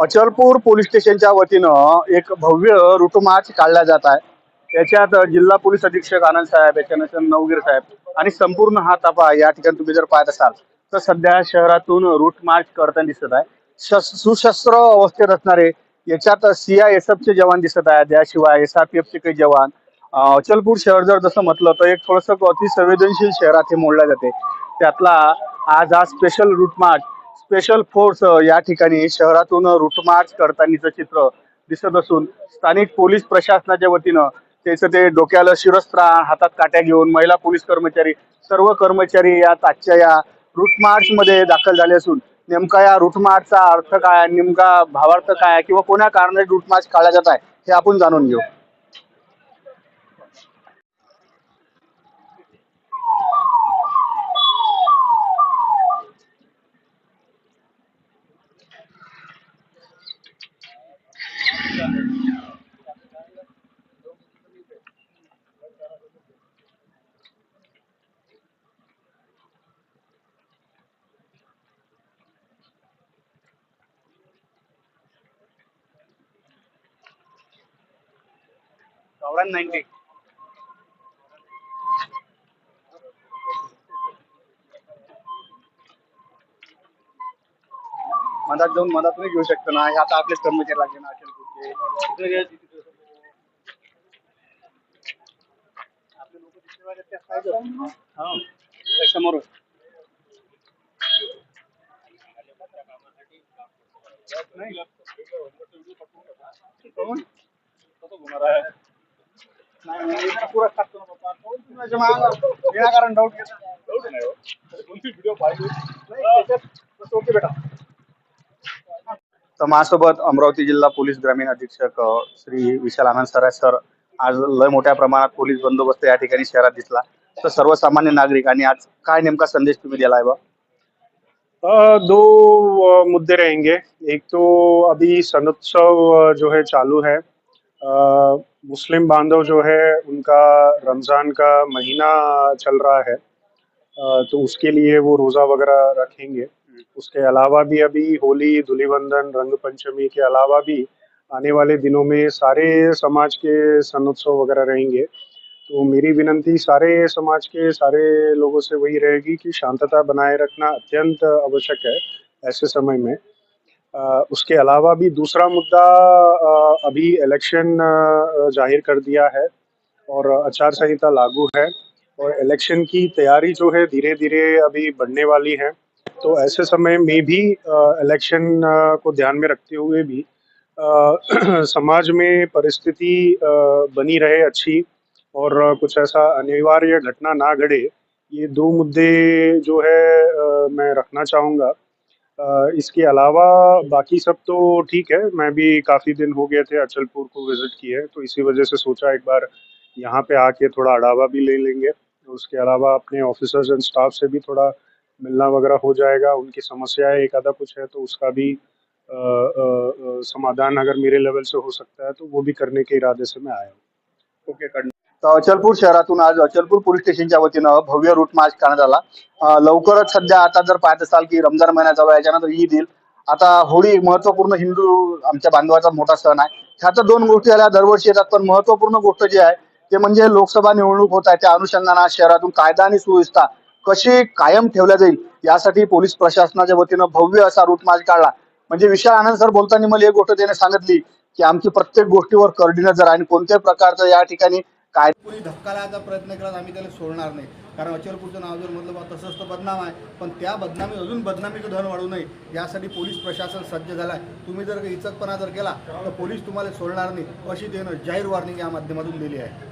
Achalpur police स्टेशनच्या वतीनं एक भव्य रूट मार्च काढला जात आहे. त्याच्यात जिल्हा पोलीस अधीक्षक आनंद साहेब याच्यानंतर नवगीर साहेब आणि संपूर्ण हा तपा या ठिकाणी तुम्ही जर पाहत असाल तर सध्या शहरातून रूट मार्च करताना दिसत आहे. सुशस्त्र अवस्थेत असणारे याच्यात सीआयएसएफ चे जवान दिसत आहेत. त्याशिवाय पी चे काही जवान. अचलपूर शहर जर जसं म्हटलं तर एक थोडस अति संवेदनशील शहरात हे मोडल्या जाते. त्यातला आज हा special route march special force या ठिकाणी शहरातून रूट मार्च करतानीचं चित्र दिसत असून स्थानिक पोलीस प्रशासनाच्या वतीनं त्याचं ते डोक्याला शिरस्त्रा हातात काट्या घेऊन महिला पोलीस कर्मचारी सर्व कर्मचारी या आजच्या या रूट मार्च मध्ये दाखल झाले असून नेमका या रूट मार्चचा अर्थ काय नेमका भावार्थ काय किंवा कोण्या कारणाने रूट मार्च काढला जात आहे हे आपण जाणून घेऊ. वन नाइनटी मदत जाऊन मदत नहीं घू शकता ना आता अपने कर्मचारी लगे ना समोर नहीं। तो तो अटेल समोर नाही विनाकारण डाऊट डाऊट नाही हो. कोणती व्हिडिओ पाहिजे ओके बेटा तर माझ्यासोबत अमरावती जिल्हा पोलीस ग्रामीण अधीक्षक अ, श्री विशाल आनंद सराय सर आज लय मोठ्या प्रमाणात पोलीस बंदोबस्त या ठिकाणी शहरात दिसला. तर सर्वसामान्य नागरिक आणि आज काय नेमका संदेश तुम्ही दिलाय बा? अ, दो अ, मुद्दे रहेंगे. एक तो अभी सनोत्सव अ, जो है चालू है. मुस्लिम बांधव जो है, उनका रमज़ान का महीना चल रहा है। तो उसके लिए वो रोज़ा वगैरह रखेंगे। उसके अलावा भी अभी होली, धुलीवंदन, रंग पंचमी के अलावा भी आने वाले दिनों में सारे समाज के सनोत्सव वगैरह रहेंगे। तो मेरी विनंती सारे समाज के, सारे लोगों से वही रहेगी कि शांतता बनाए रखना अत्यंत आवश्यक है ऐसे समय में। उसके अलावा भी दूसरा मुद्दा अभी इलेक्शन ज़ाहिर कर दिया है और आचार संहिता लागू है और इलेक्शन की तैयारी जो है धीरे धीरे अभी बढ़ने वाली है। तो ऐसे समय में भी इलेक्शन को ध्यान में रखते हुए भी समाज में परिस्थिति बनी रहे अच्छी और कुछ ऐसा अनिवार्य घटना ना घटे ये दो मुद्दे जो है मैं रखना चाहूँगा। इसके अलावा बाकी सब तो ठीक है मैं भी काफ़ी दिन हो गए थे अचलपुर को विज़िट किए तो इसी वजह से सोचा एक बार यहाँ पे आके थोड़ा अड़ावा भी ले लेंगे उसके अलावा अपने ऑफिसर्स एंड स्टाफ से भी थोड़ा मिलना वगैरह हो जाएगा उनकी समस्याएँ एक आधा कुछ है तो उसका भी अ, अ, अ, समाधान अगर मेरे लेवल से हो सकता है तो वो भी करने के इरादे से मैं आया हूँ ओके कडनं. अचलपूर शहरातून आज अचलपूर पोलीस स्टेशनच्या वतीनं भव्य रूट मार्च करण्यात आला. लवकरच सध्या आता जर पाहत असाल की रमजान महिना चालू आहे याच्यानंतर ईद येईल. आता होळी महत्त्वपूर्ण हिंदू आमच्या बांधवाचा मोठा सण आहे. ह्या तर दोन गोष्टी आल्या दरवर्षी येतात पण महत्त्वपूर्ण गोष्ट जी आहे ते म्हणजे लोकसभा निवडणूक होत आहे. त्या अनुषंगाने शहरातून कायदा आणि सुव्यवस्था कशी कायम ठेवल्या जाईल यासाठी पोलीस प्रशासनाच्या वतीनं भव्य असा रूट मार्च काढला. म्हणजे विशाल आनंद सर बोलताना मला एक गोष्ट त्याने सांगितली की आमची प्रत्येक गोष्टीवर करडी नजर आणि कोणत्याही प्रकारचं या ठिकाणी काय कोणी धक्का लावायचा प्रयत्न केला आम्ही त्याला सोडणार नाही. कारण अचलपूरचं नाव जर म्हटलं बा तसंच तर बदनाम आहे. पण त्या बदनामी अजून बदनामीचं धन वाढू नये. यासाठी पोलीस प्रशासन सज्ज झाला आहे तुम्ही जर इचकपणा जर केला तर पोलीस तुम्हाला सोडणार नाही अशी देणं जाहीर वॉर्निंग या माध्यमातून दिली आहे.